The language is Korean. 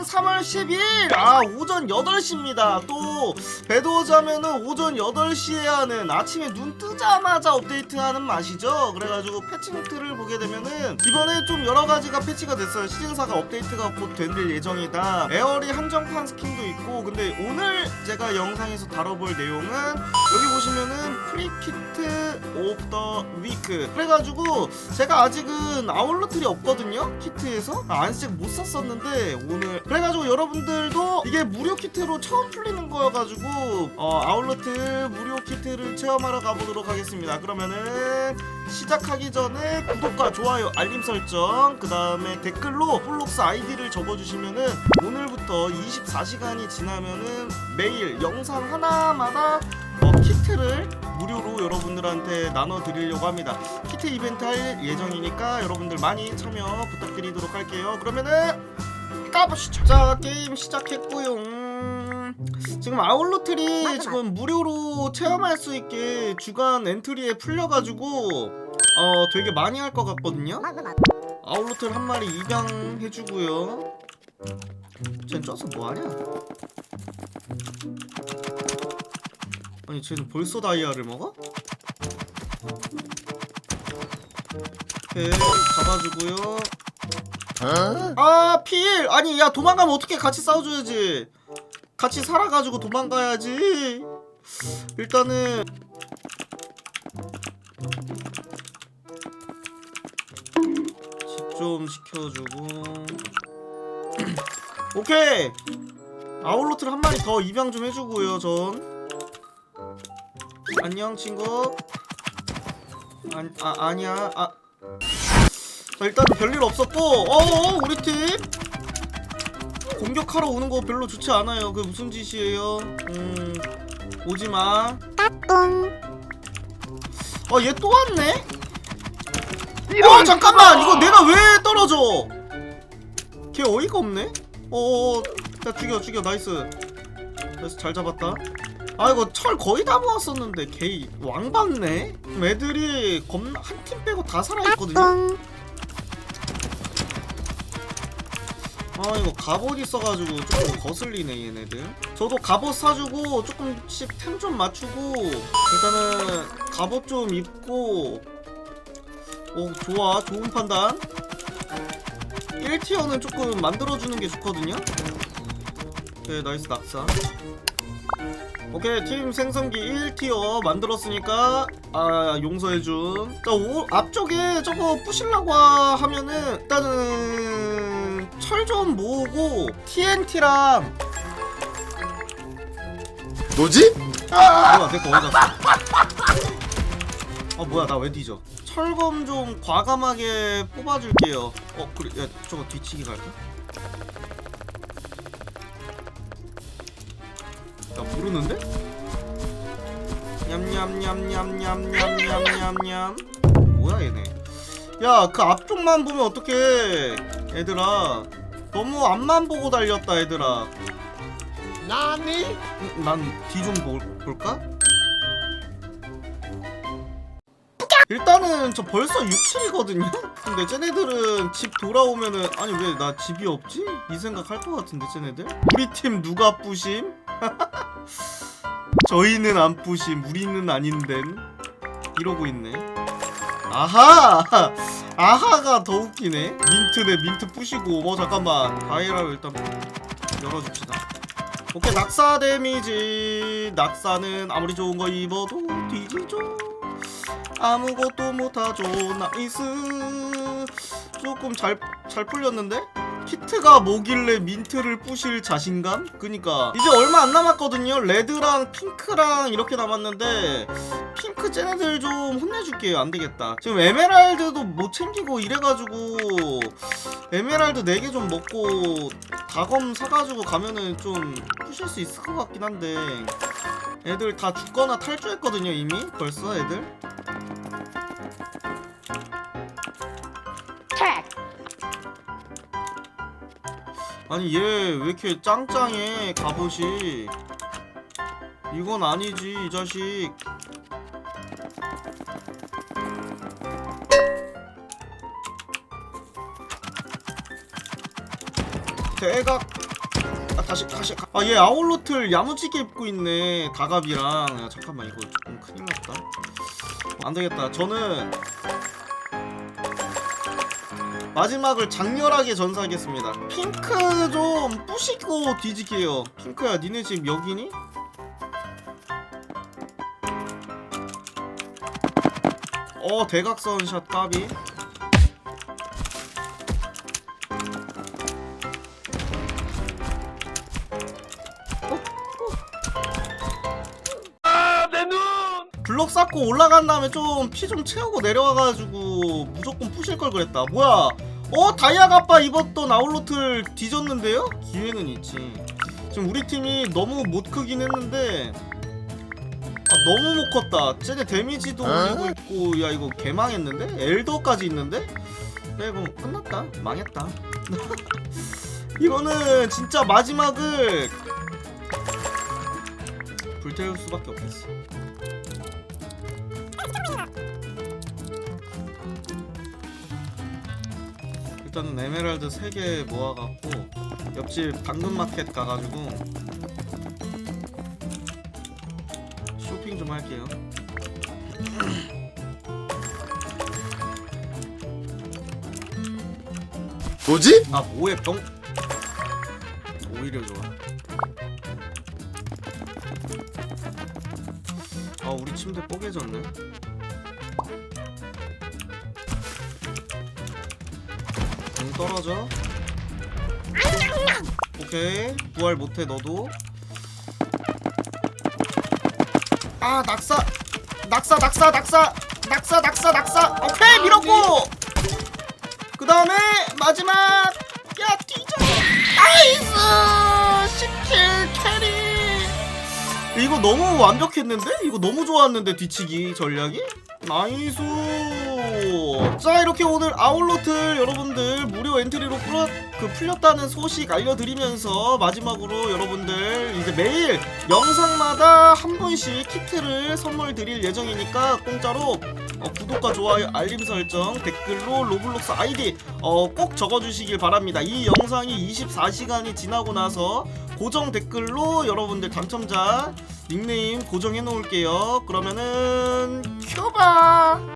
오늘은 3월 10일. 아 오전 8시입니다. 또 배도우즈 하면은 오전 8시에 하는 아침에 눈 뜨자마자 업데이트하는 맛이죠. 그래가지고 패치 노트를 보게 되면은 이번에 좀 여러가지가 패치가 됐어요. 시즌4가 업데이트가 곧 될 예정이다. 에어리 한정판 스킨도 있고 근데 오늘 제가 영상에서 다뤄볼 내용은 여기 보시면은 프리키트 오브 더 위크. 그래가지고 제가 아직은 아울러 틀이 없거든요 키트에서. 아, 안씩 못 샀었는데 오늘 그래가지고 여러분들도 이게 무료 키트로 처음 풀리는 거여가지고 어, 아울러틀 무료 키트를 체험하러 가보도록 하겠습니다 그러면은 시작하기 전에 구독과 좋아요 알림 설정 그 다음에 댓글로 폴록스 아이디를 적어주시면은 오늘부터 24시간이 지나면은 매일 영상 하나마다 어, 키트를 무료로 여러분들한테 나눠드리려고 합니다. 키트 이벤트 할 예정이니까 여러분들 많이 참여 부탁드리도록 할게요. 그러면은 까보시죠. 자 게임 시작했고요. 지금 아울러틀이 지금 무료로 체험할 수 있게 주간 엔트리에 풀려가지고 어 되게 많이 할 것 같거든요. 아울러틀 한 마리 입양해주고요. 쟤는 쪄서 뭐하냐? 아니 쟤는 벌써 다이아를 먹어? 오케이 잡아주고요 아 필! 아니 야 도망가면 어떻게 같이 싸워줘야지? 같이 살아가지고 도망가야지. 일단은 집 좀 시켜주고. 오케이! 아울로트를 한 마리 더 입양 좀 해주고요 전. 안녕 친구. 아, 아 아니야. 아. 자, 일단 별일 없었고. 어어 우리 팀. 공격하러 오는 거 별로 좋지 않아요. 그 무슨 짓이에요? 음 오지마. 어얘 또 왔네? 어 잠깐만! 이거 내가 왜 떨어져? 걔 어이가 없네? 어어 야 죽여 죽여. 나이스. 나이스 잘 잡았다. 아 이거 철 거의 다 모았었는데. 걔 왕받네? 애들이 겁나 한 팀 빼고 다 살아있거든요 아 이거 갑옷 있어가지고 조금 거슬리네 얘네들. 저도 갑옷 사주고 조금씩 템 좀 맞추고 일단은 갑옷 좀 입고. 오 좋아. 좋은 판단. 1티어는 조금 만들어주는 게 좋거든요. 오케이 나이스 낙사. 오케이 팀 생성기 1티어 만들었으니까 아 용서해준. 자 오, 앞쪽에 저거 부실라고 하면은 일단은 철 좀 모으고 TNT랑 뭐지? 뭐야 내거 어디 갔어 아 뭐야 나 왜 뒤져 철검 좀 과감하게 뽑아줄게요 어 그래 야 저거 뒤치기 갈까? 나 모르는데? 냠냠냠냠냠냠냠냠냠 뭐야 얘네 야 그 앞쪽만 보면 어떡해 얘들아 너무 앞만 보고 달렸다 얘들아 나니? 난 뒤 좀 볼까? 일단은 저 벌써 67이거든요? 근데 쟤네들은 집 돌아오면은 아니 왜 나 집이 없지? 이 생각 할 것 같은데 쟤네들? 우리 팀 누가 뿌심? 저희는 안 뿌심 우리는 아닌데 이러고 있네 아하! 아하가 더 웃기네. 민트네 민트 뿌시고. 뭐 잠깐만. 다이라를 일단 열어줍시다. 오케이 낙사 데미지. 낙사는 아무리 좋은 거 입어도 뒤지죠. 아무것도 못하죠. 나이스. 조금 잘, 잘 풀렸는데? 키트가 뭐길래 민트를 부실 자신감? 그니까 이제 얼마 안 남았거든요. 레드랑 핑크랑 이렇게 남았는데 핑크 쟤네들 좀 혼내줄게요 안되겠다. 지금 에메랄드도 못 챙기고 이래가지고 에메랄드 4개 좀 먹고 다검 사가지고 가면은 좀 푸실 수 있을 것 같긴 한데 애들 다 죽거나 탈주했거든요 이미? 벌써 애들 아니 얘 왜 이렇게 짱짱해 갑옷이? 이건 아니지 이 자식. 대각. 다시 다시. 아 얘 아울로틀 야무지게 입고 있네 다갑이랑. 야 잠깐만 이거 조금 큰일 났다. 안 되겠다. 저는 마지막을 장렬하게 전사하겠습니다. 핑크 좀 부시고 뒤질게요. 핑크야 니네 집 여기니? 어 대각선 샷 까비 블럭 쌓고 올라간 다음에 좀피좀 채우고 내려와가지고 무조건 부실 걸 그랬다. 뭐야? 어 다이아 가빠 입었던 아울로틀 뒤졌는데요? 기회는 있지. 지금 우리 팀이 너무 못 크긴 했는데 아, 너무 못 컸다. 쟤네 데미지도 올리고 있고 야 이거 개망했는데? 엘더까지 있는데? 야 이거 끝났다. 망했다. 이거는 진짜 마지막을 불태울 수밖에 없겠어. 일단은 에메랄드 3개 모아갖고 옆집 당근마켓 가가지고 쇼핑 좀 할게요. 뭐지? 아 뭐해 병? 오히려 좋아. 아 우리 침대 뽀개졌네 떨어져. 오케이. 부활 못해 너도. 아 낙사. 낙사 낙사 낙사. 낙사 낙사 낙사. 오케이 밀었고. 그 다음에 마지막. 야 뒤져. 나이스. 10킬 캐리. 이거 너무 완벽했는데? 이거 너무 좋았는데 뒤치기 전략이? 나이스 자 이렇게 오늘 아울로틀 여러분들 무료 엔트리로 풀었, 그 풀렸다는 소식 알려드리면서 마지막으로 여러분들 이제 매일 영상마다 한 분씩 키트를 선물 드릴 예정이니까 공짜로 어, 구독과 좋아요 알림 설정 댓글로 로블록스 아이디 어, 꼭 적어주시길 바랍니다. 이 영상이 24시간이 지나고 나서 고정 댓글로 여러분들 당첨자 닉네임 고정해 놓을게요. 그러면은 큐바